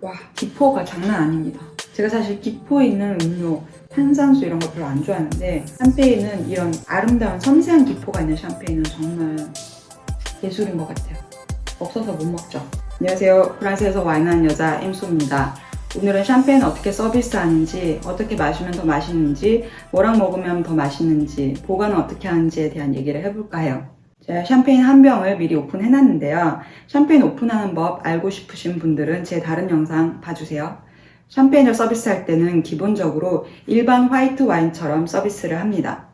와, 기포가 장난 아닙니다. 제가 사실 기포 있는 음료, 탄산수 이런 거 별로 안 좋아하는데 샴페인은 이런 아름다운 섬세한 기포가 있는 샴페인은 정말 예술인 것 같아요. 없어서 못 먹죠. 안녕하세요. 프랑스에서 와인하는 여자 임수입니다. 오늘은 샴페인 어떻게 서비스하는지, 어떻게 마시면 더 맛있는지, 뭐랑 먹으면 더 맛있는지, 보관은 어떻게 하는지에 대한 얘기를 해볼까 해요. 제가 샴페인 한 병을 미리 오픈해놨는데요. 샴페인 오픈하는 법 알고 싶으신 분들은 제 다른 영상 봐주세요. 샴페인을 서비스할 때는 기본적으로 일반 화이트 와인처럼 서비스를 합니다.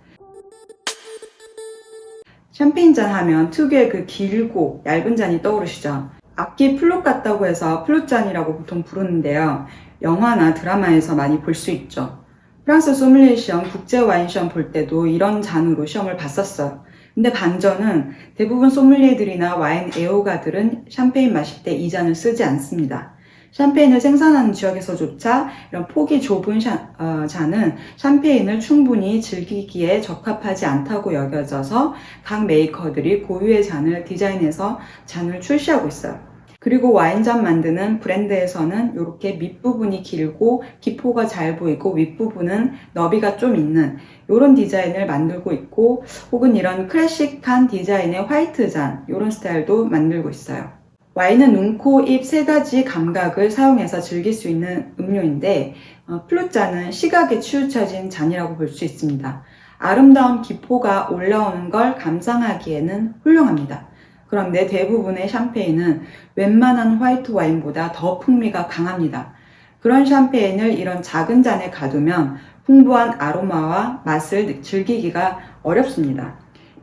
샴페인 잔 하면 특유의 그 길고 얇은 잔이 떠오르시죠? 악기 플룻 같다고 해서 플룻 잔이라고 보통 부르는데요. 영화나 드라마에서 많이 볼 수 있죠. 프랑스 소믈리에 시험, 국제 와인 시험 볼 때도 이런 잔으로 시험을 봤었어요. 근데 반전은 대부분 소믈리에들이나 와인 애호가들은 샴페인 마실 때 이 잔을 쓰지 않습니다. 샴페인을 생산하는 지역에서조차 이런 폭이 좁은 샤- 어, 잔은 샴페인을 충분히 즐기기에 적합하지 않다고 여겨져서 각 메이커들이 고유의 잔을 디자인해서 잔을 출시하고 있어요. 그리고 와인잔 만드는 브랜드에서는 이렇게 밑부분이 길고 기포가 잘 보이고 윗부분은 너비가 좀 있는 이런 디자인을 만들고 있고 혹은 이런 클래식한 디자인의 화이트 잔 이런 스타일도 만들고 있어요. 와인은 눈, 코, 입 세 가지 감각을 사용해서 즐길 수 있는 음료인데 어, 플룻잔은 시각에 치우쳐진 잔이라고 볼 수 있습니다. 아름다운 기포가 올라오는 걸 감상하기에는 훌륭합니다. 그런데 대부분의 샴페인은 웬만한 화이트 와인보다 더 풍미가 강합니다. 그런 샴페인을 이런 작은 잔에 가두면 풍부한 아로마와 맛을 즐기기가 어렵습니다.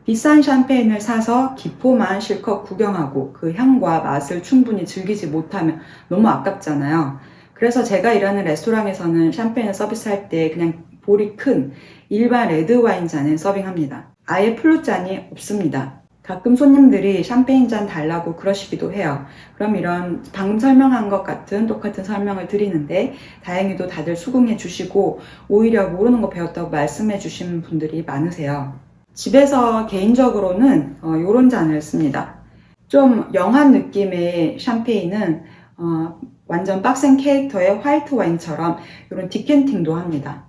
비싼 샴페인을 사서 기포만 실컷 구경하고 그 향과 맛을 충분히 즐기지 못하면 너무 아깝잖아요. 그래서 제가 일하는 레스토랑에서는 샴페인을 서비스할 때 그냥 볼이 큰 일반 레드 와인 잔을 서빙합니다. 아예 플룻 잔이 없습니다. 가끔 손님들이 샴페인 잔 달라고 그러시기도 해요. 그럼 이런 방금 설명한 것 같은 똑같은 설명을 드리는데 다행히도 다들 수긍해 주시고 오히려 모르는 거 배웠다고 말씀해 주시는 분들이 많으세요. 집에서 개인적으로는 어, 요런 잔을 씁니다. 좀 영한 느낌의 샴페인은 어, 완전 빡센 캐릭터의 화이트 와인처럼 이런 디켄팅도 합니다.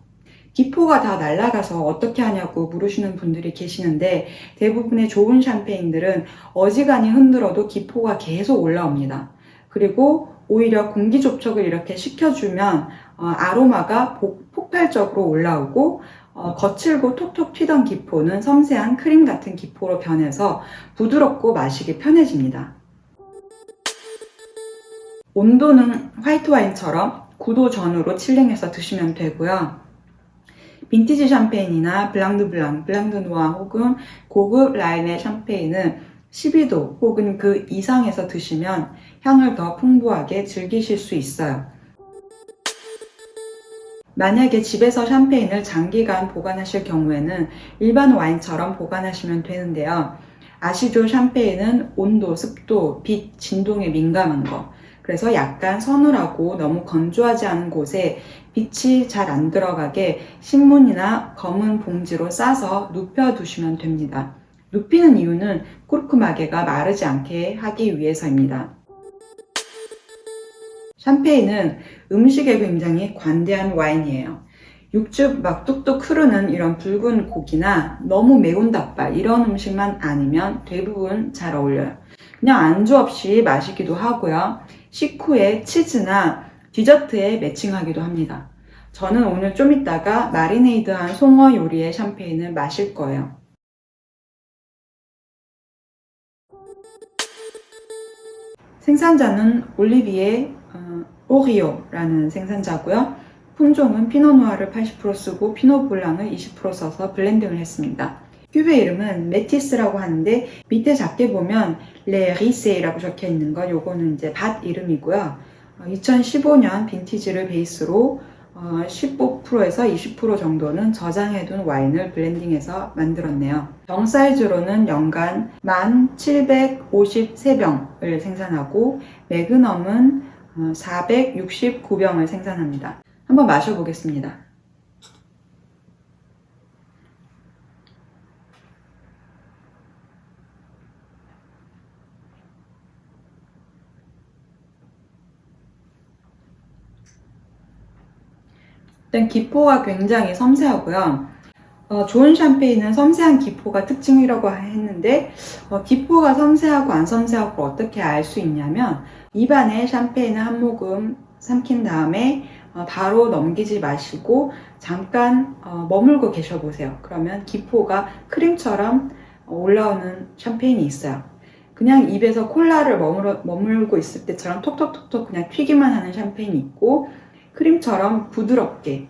기포가 다 날아가서 어떻게 하냐고 물으시는 분들이 계시는데 대부분의 좋은 샴페인들은 어지간히 흔들어도 기포가 계속 올라옵니다. 그리고 오히려 공기 접촉을 이렇게 시켜주면 어, 아로마가 폭- 폭발적으로 올라오고 어, 거칠고 톡톡 튀던 기포는 섬세한 크림 같은 기포로 변해서 부드럽고 마시기 편해집니다. 온도는 화이트 와인처럼 9도 전후로 칠링해서 드시면 되고요. 빈티지 샴페인이나 블랑드 블랑, 블랑드 노아 혹은 고급 라인의 샴페인은 12도 혹은 그 이상에서 드시면 향을 더 풍부하게 즐기실 수 있어요. 만약에 집에서 샴페인을 장기간 보관하실 경우에는 일반 와인처럼 보관하시면 되는데요. 아시죠? 샴페인은 온도, 습도, 빛, 진동에 민감한 거. 그래서 약간 서늘하고 너무 건조하지 않은 곳에 빛이 잘 안 들어가게 신문이나 검은 봉지로 싸서 눕혀 두시면 됩니다. 눕히는 이유는 코르크마개가 마르지 않게 하기 위해서입니다. 샴페인은 음식에 굉장히 관대한 와인이에요. 육즙 막 뚝뚝 흐르는 이런 붉은 고기나 너무 매운 닭발 이런 음식만 아니면 대부분 잘 어울려요. 그냥 안주 없이 마시기도 하고요. 식후에 치즈나 디저트에 매칭하기도 합니다. 저는 오늘 좀 이따가 마리네이드한 송어 요리의 샴페인을 마실 거예요. 생산자는 올리비에 어, 오리오라는 생산자고요. 품종은 피노누아를 80% 쓰고 피노블랑을 20% 써서 블렌딩을 했습니다. 큐베 이름은 메티스라고 하는데 밑에 작게 보면 레 리세라고 적혀 있는 건 요거는 이제 밭 이름이고요. 2015년 빈티지를 베이스로 15%에서 20% 정도는 저장해둔 와인을 블렌딩해서 만들었네요. 병 사이즈로는 연간 1,753병을 생산하고 매그넘은 469병을 생산합니다. 한번 마셔보겠습니다. 일단 기포가 굉장히 섬세하고요. 어, 좋은 샴페인은 섬세한 기포가 특징이라고 했는데 어, 기포가 섬세하고 안 섬세하고 어떻게 알 수 있냐면 입안에 샴페인을 한 모금 삼킨 다음에 어, 바로 넘기지 마시고 잠깐 어, 머물고 계셔 보세요. 그러면 기포가 크림처럼 어, 올라오는 샴페인이 있어요. 그냥 입에서 콜라를 머물러, 머물고 있을 때처럼 톡톡톡톡 그냥 튀기만 하는 샴페인이 있고 크림처럼 부드럽게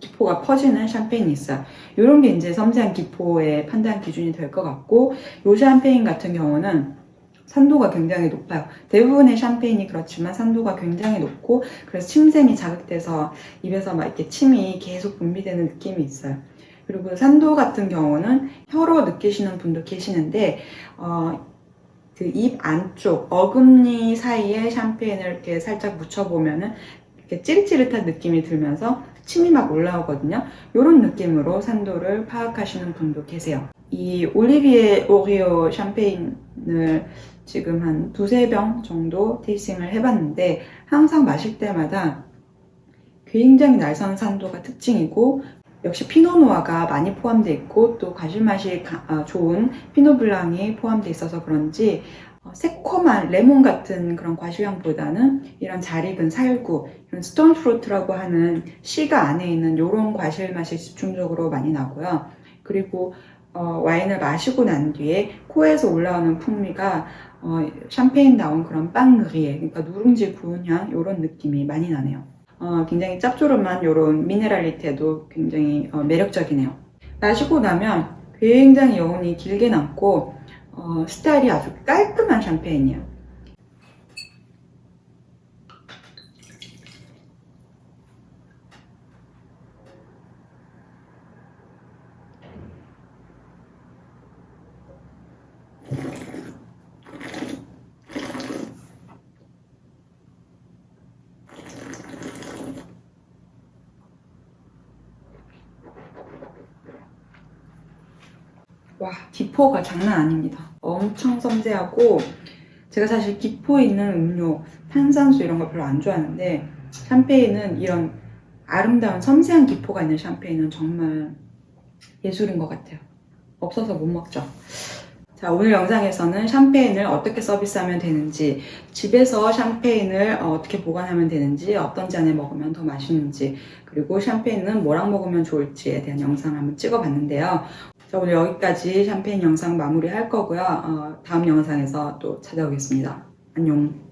기포가 퍼지는 샴페인이 있어요. 이런 게 이제 섬세한 기포의 판단 기준이 될 것 같고 요 샴페인 같은 경우는 산도가 굉장히 높아요. 대부분의 샴페인이 그렇지만 산도가 굉장히 높고 그래서 침샘이 자극돼서 입에서 막 이렇게 침이 계속 분비되는 느낌이 있어요. 그리고 산도 같은 경우는 혀로 느끼시는 분도 계시는데 어, 그 입 안쪽 어금니 사이에 샴페인을 이렇게 살짝 묻혀보면은 이렇게 찌릿찌릿한 느낌이 들면서 침이 막 올라오거든요. 이런 느낌으로 산도를 파악하시는 분도 계세요. 이 올리비에 오리오 샴페인을 지금 한 두세 병 정도 테이스팅을 해봤는데 항상 마실 때마다 굉장히 날선 산도가 특징이고 역시 피노누아가 많이 포함되어 있고 또 과실맛이 가- 아, 좋은 피노블랑이 포함되어 있어서 그런지 어, 새콤한 레몬 같은 그런 과실향보다는 이런 잘 익은 살구, 이런 스톤 프루트라고 하는 씨가 안에 있는 이런 과실 맛이 집중적으로 많이 나고요. 그리고 어, 와인을 마시고 난 뒤에 코에서 올라오는 풍미가 어, 샴페인 나온 그런 빵느리에 그러니까 누룽지 구운 향 이런 느낌이 많이 나네요. 어, 굉장히 짭조름한 이런 미네랄리테도 굉장히 어, 매력적이네요. 마시고 나면 굉장히 여운이 길게 남고 어, 스타일이 아주 깔끔한 샴페인이에요. 와, 기포가 장난 아닙니다. 엄청 섬세하고 제가 사실 기포 있는 음료, 탄산수 이런 거 별로 안 좋아하는데 샴페인은 이런 아름다운 섬세한 기포가 있는 샴페인은 정말 예술인 것 같아요. 없어서 못 먹죠. 자, 오늘 영상에서는 샴페인을 어떻게 서비스하면 되는지, 집에서 샴페인을 어, 어떻게 보관하면 되는지, 어떤 잔에 먹으면 더 맛있는지, 그리고 샴페인은 뭐랑 먹으면 좋을지에 대한 영상을 한번 찍어봤는데요. 자, 오늘 여기까지 샴페인 영상 마무리 할 거고요. 어, 다음 영상에서 또 찾아오겠습니다. 안녕.